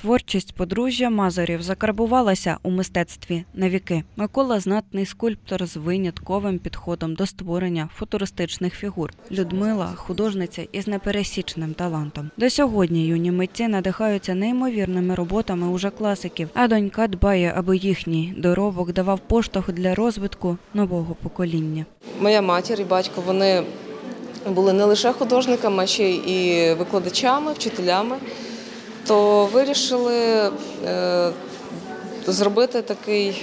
Творчість подружжя Мазурів закарбувалася у мистецтві на віки. Микола знатний скульптор з винятковим підходом до створення футуристичних фігур. Людмила художниця із непересічним талантом. До сьогодні юні митці надихаються неймовірними роботами уже класиків, а донька дбає, аби їхній доробок давав поштовх для розвитку нового покоління. Моя матір і батько вони були не лише художниками, а ще і викладачами, вчителями, то вирішили е, зробити такий,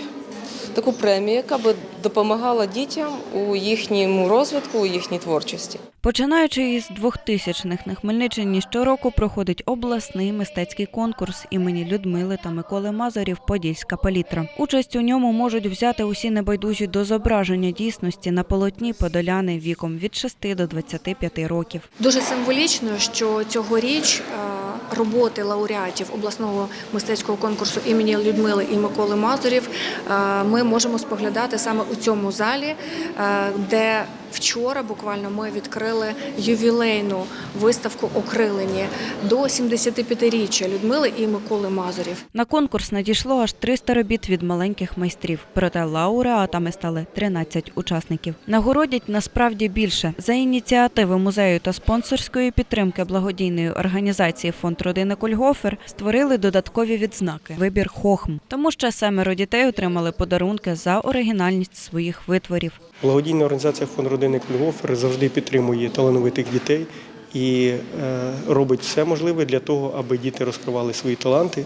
таку премію, яка би допомагала дітям у їхньому розвитку, у їхній творчості. Починаючи із 2000-х на Хмельниччині щороку проходить обласний мистецький конкурс імені Людмили та Миколи Мазарів Подільська палітра. Участь у ньому можуть взяти усі небайдужі до зображення дійсності на полотні подоляни віком від 6 до 25 років. Дуже символічно, що цьогоріч е, роботи лауреатів обласного мистецького конкурсу імені Людмили і Миколи Мазурів е, ми можемо споглядати саме у цьому залі, е, де вчора буквально ми відкрили ювілейну виставку Окрилені до 75-річчя Людмили і Миколи Мазурів. На конкурс надійшло аж 300 робіт від маленьких майстрів. Проте лауреатами стали 13 учасників. Нагородять насправді більше за ініціативи музею та спонсорської підтримки благодійної організації Фонд родини Кольгофер створили додаткові відзнаки. Вибір хохм. Тому ще семеро дітей отримали подарунки за оригінальність своїх витворів. Благодійна організація фонд родини Кульгофер завжди підтримує талановитих дітей і е, робить все можливе для того, аби діти розкривали свої таланти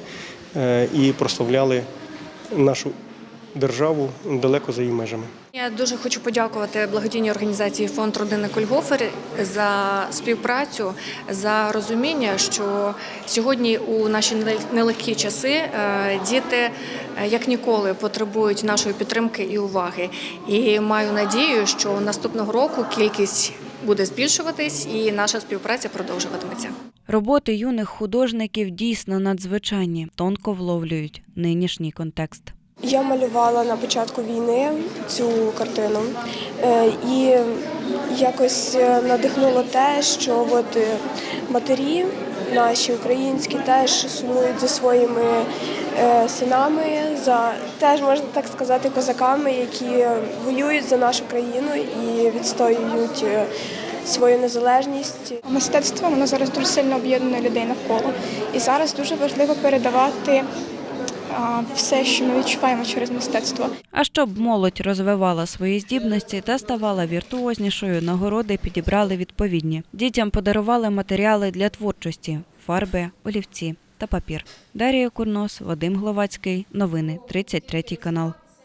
е, і прославляли нашу державу далеко за її межами. Я дуже хочу подякувати благодійній організації Фонд родини Кольгофер за співпрацю, за розуміння, що сьогодні у наші нелегкі часи е, діти е, як ніколи потребують нашої підтримки і уваги. І маю надію, що наступного року кількість буде збільшуватись і наша співпраця продовжуватиметься. Роботи юних художників дійсно надзвичайні, тонко вловлюють нинішній контекст. Я малювала на початку війни цю картину, Е, і якось е, надихнуло те, що от е, матері наші українські теж сумують за своїми синами, за теж можна так сказати, козаками, які воюють за нашу країну і відстоюють свою незалежність. Мистецтво воно зараз дуже сильно об'єднує людей навколо. І зараз дуже важливо передавати все, що ми відчуваємо через мистецтво. А щоб молодь розвивала свої здібності та ставала віртуознішою, нагороди підібрали відповідні. Дітям подарували матеріали для творчості: фарби, олівці та папір. Дарія Курнос, Вадим Гловацький. Новини 33 канал.